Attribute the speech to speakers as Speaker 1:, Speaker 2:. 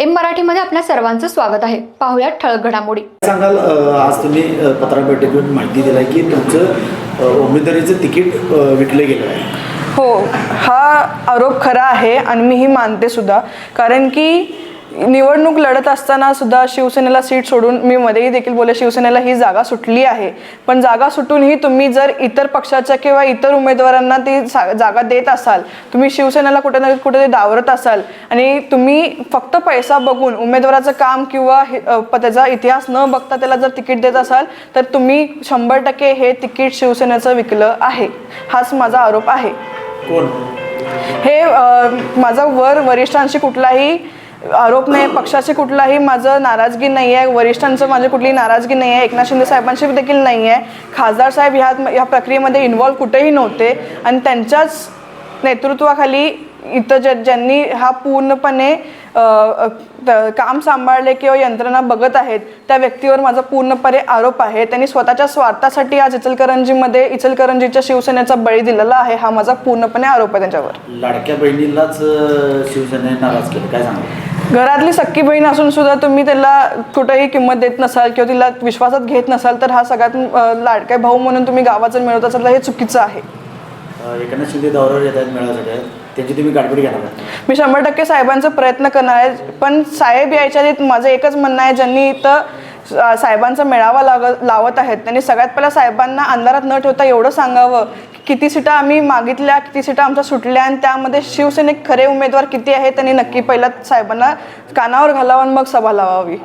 Speaker 1: M मराठीमध्ये आपल्या सर्वांचं स्वागत आहे. पाहुयात ठळक घडामोडी.
Speaker 2: सांगाल आज तुम्ही अ, पत्रकारितेतून माहिती दिली आहे की तुमचं उमेदवारीचं तिकीट विकलं गेलं आहे.
Speaker 3: हो हा आरोप खरा आहे आणि मीही मानते सुद्धा. कारण की निवडणूक लढत असताना सुद्धा शिवसेनेला सीट सोडून मी मध्येही देखील बोले शिवसेनेला ही जागा सुटली आहे. पण जागा सुटूनही तुम्ही जर इतर पक्षाच्या किंवा इतर उमेदवारांना ती जागा देत असाल तुम्ही शिवसेनेला कुठे ना कुठे डावरत असाल आणि तुम्ही फक्त पैसा बघून उमेदवाराचं काम किंवा त्याचा इतिहास न बघता त्याला जर तिकीट देत असाल तर तुम्ही शंभर टक्के हे तिकीट शिवसेनेचं विकलं आहे. हाच माझा आरोप आहे. हे माझा वर वरिष्ठांशी कुठलाही आरोप नाही पक्षाशी कुठलाही माझं नाराजगी नाही आहे वरिष्ठांचं माझी कुठलीही नाराजगी नाही आहे एकनाथ शिंदे साहेबांशी देखील नाही आहे. खासदार साहेब ह्या ह्या प्रक्रियेमध्ये इन्व्हॉल्व कुठेही नव्हते आणि त्यांच्याच नेतृत्वाखाली इथं ज्या ज्यांनी हा पूर्णपणे काम सांभाळले किंवा यंत्रणा बघत आहेत त्या व्यक्तीवर माझा पूर्णपणे आरोप आहे. त्यांनी स्वतःच्या स्वार्थासाठी आज इचलकरंजीमध्ये इचलकरंजीच्या शिवसेनेचा बळी दिलेला आहे हा माझा पूर्णपणे आरोप आहे त्यांच्यावर.
Speaker 2: लाडक्या बहिणीलाच शिवसेनेने नाराज केलं. काय सांगतो
Speaker 3: घरातली सक्की बहीण असून सुद्धा तुम्ही त्याला कुठेही किंमत देत नसाल किंवा तिला विश्वासात घेत नसाल तर हा सगळ्यात अ, लाडका भाऊ म्हणून तुम्ही गावाचं मिळवत असाल हे चुकीचं आहे.
Speaker 2: अ, एकनाथ शिंदे दौऱ्यावर येत आहेत मेळाव्यासाठी त्यांची तुम्ही गाठभेट घेणार आहात.
Speaker 3: मी शंभर टक्के साहेबांचा प्रयत्न करणार आहे पण साहेब यायच्या आधी माझं एकच म्हणणं आहे ज्यांनी इथं सा- साहेबांचा मेळावा लाग लावत आहेत त्यांनी सगळ्यात पहिला साहेबांना अंधारात न ठेवता एवढं सांगावं किती सीटा आम्ही मागितल्या किती सीटा आमच्या सुटल्या आणि त्यामध्ये शिवसेनेक खरे उमेदवार किती आहेत त्यांनी नक्की पहिला साहेबांना कानावर घालावा आणि मग सभा लावावी.